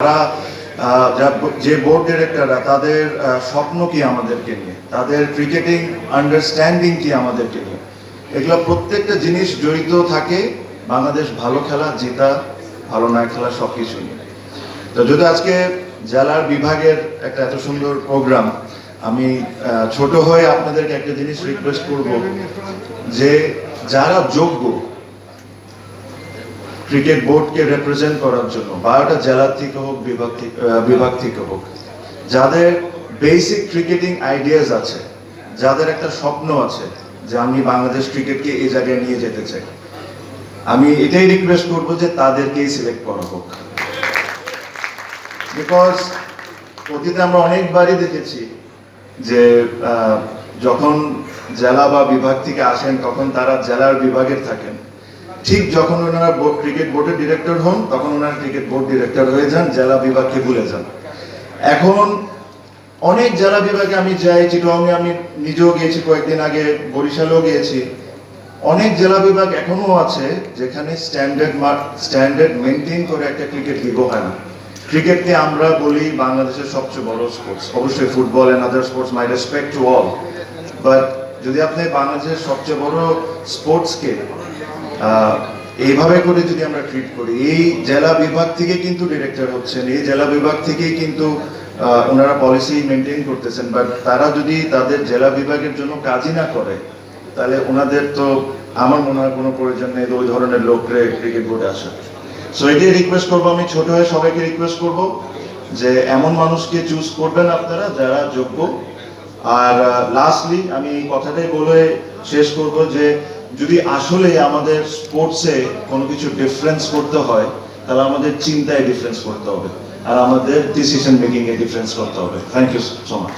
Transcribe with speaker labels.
Speaker 1: তারা যে বোর্ড ডিরেক্টররা তাদের স্বপ্ন কি আমাদেরকে নিয়ে? তাদের ক্রিকেটিং আন্ডারস্ট্যান্ডিং কি আমাদেরকে নিয়ে? এগুলো প্রত্যেকটা জিনিস জড়িত থাকে বাংলাদেশ ভালো খেলা, জেতা, ভালো না খেলা সব কিছু নিয়ে। তো যদি আজকে জেলার বিভাগের একটা এত সুন্দর প্রোগ্রাম আমি ছোট হয়ে আপনাদেরকে একটা জিনিস রিকোয়েস্ট করব যে, যারা যোগ্য ক্রিকেট বোর্ডকে রিপ্রেজেন্ট করার জন্য, বারোটা জেলার থেকে হোক, বিভাগ থেকে বিভাগ থেকে হোক, যাদের বেসিক ক্রিকেটিং আইডিয়াস আছে, যাদের একটা স্বপ্ন আছে যে আমি বাংলাদেশ ক্রিকেটকে এই জায়গায় নিয়ে যেতে চাই, আমি এটাই রিকোয়েস্ট করব যে তাদেরকেই সিলেক্ট করা হোক। বিকজ অতীতে আমরা অনেকবারই দেখেছি যে যখন জেলা বা বিভাগ থেকে আসেন, তখন তারা জেলার বিভাগের থাকেন। ঠিক যখন ওনারা ক্রিকেট বোর্ডের ডিরেক্টর হন, তখন ওনারা ক্রিকেট বোর্ড ডিরেক্টর হয়ে যান, জেলা বিভাগকে ভুলে যান। এখন অনেক জেলা বিভাগে আমি যাই চিটংয়ে আমি নিজেও গিয়েছি, কয়েকদিন আগে বরিশালেও গিয়েছি। অনেক জেলা বিভাগ এখনও আছে যেখানে স্ট্যান্ডার্ড মার্ক স্ট্যান্ডার্ড মেনটেন করে একটা ক্রিকেট লিগও হয় না। ক্রিকেটকে আমরা বলি বাংলাদেশের সবচেয়ে বড় স্পোর্টস অবশ্যই football and other sports my respect to all but যদি আপনি বাংলাদেশের সবচেয়ে বড় স্পোর্টসকে এইভাবে করে যদি আমরা ট্রিট করি, এই জেলা বিভাগ থেকে কিন্তু ডিরেক্টর হচ্ছেন, এই জেলা বিভাগ থেকেই কিন্তু ওনারা পলিসি মেনটেন করতেছেন বাট তারা যদি তাদের জেলা বিভাগের জন্য কাজই না করে, তাহলে ওনাদের তো আমার মনে হয় কোনো প্রয়োজন নেই ওই ধরনের লোকরে ক্রিকেট বোর্ডে আসা সো এটাই রিকোয়েস্ট করব আমি, ছোট হয়ে সবাইকে রিকোয়েস্ট করব যে এমন মানুষকে চুজ করবেন আপনারা যারা যোগ্য। আর লাস্টলি আমি কথাটাই বলে শেষ করব যে যদি আসলে আমাদের স্পোর্টসে কোনো কিছু ডিফারেন্স করতে হয়, তাহলে আমাদের চিন্তায় ডিফারেন্স করতে হবে। আর আমাদের ডিসিশন মেকিং এ ডিফারেন্স করতে হবে। Thank you so much